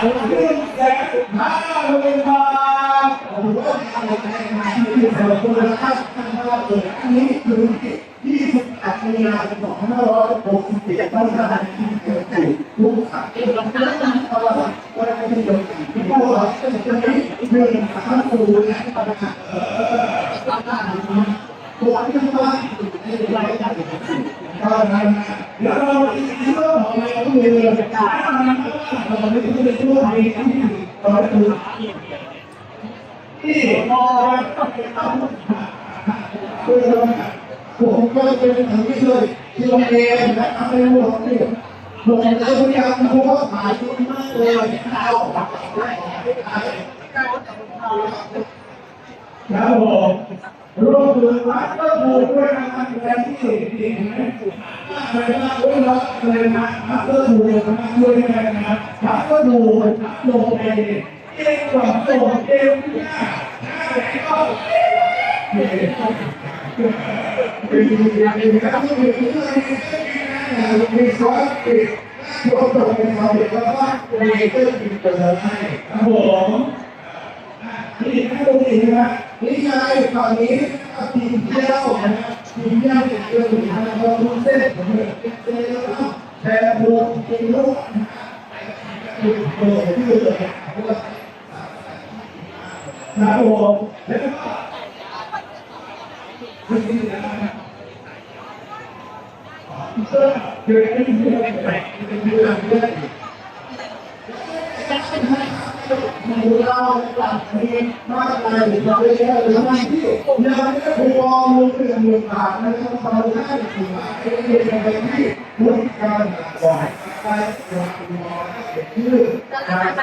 หนึ่งแสนห้าหมื่นบาทโอ้โหที่สำหรับคุณนะครับท่านว่าเปิดอันนี้คือที่28มีนาคม2567วันงานที่เกิดขึ้นลูกค้าเองเพราะว่าวันนี้เกิดขึ้นผู้รับเป็นคนที่หนึ่งสามศูนย์นะครับเอ่อตัวที่ว่าในรายการก็นั้นเดี๋ยวเราอีกเรื่องของเราต้องมีเรื่องการ เราไม่ต้องไปช่วยที่เราคือที่มอคือผมก็เป็นทางที่ช่วยที่โรงเรียนนะครับไม่รู้หรอกที่โรงเรียนพยายามครูก็ขายชุดมากเลยเอาครับผม รวมถึงวัดก็ถูกด้วยนะครับแทนที่ดีนะใครมาด้วยเราเลยนะวัดก็ถูกนะด้วยนะครับวัดก็ถูกลงไปเองกว่าส่งเองเนี่ยนะก็เป็นอย่างนี้นะครับที่มีที่มีซอสติดที่เขาตกเป็นเขาเด็กแล้วก็มีเรื่องกินเติมให้ครับผม นี่ให้ดูดีนะนี่ไงตอนนี้ทีมเที่ยวนะทีมเที่ยวเป็นเรื่องทางเราดูเส้นเป็นเส้นแล้วก็แชร์วงเป็นลูกคือเบอร์ที่เลยเพราะว่าครับผมแล้วก็เกิดขึ้นที่ไหนแปลกเป็นเรื่อเรื่องใน เราหลักมีมากมายหรือเราเยอะหรือไม่ที่ยังไม่ได้พวงมือหนึ่งหมื่นบาทนะครับตอนนี้ถึงเป็นไปที่บริการบ่อยไปโรงพยาบาลชื่อการ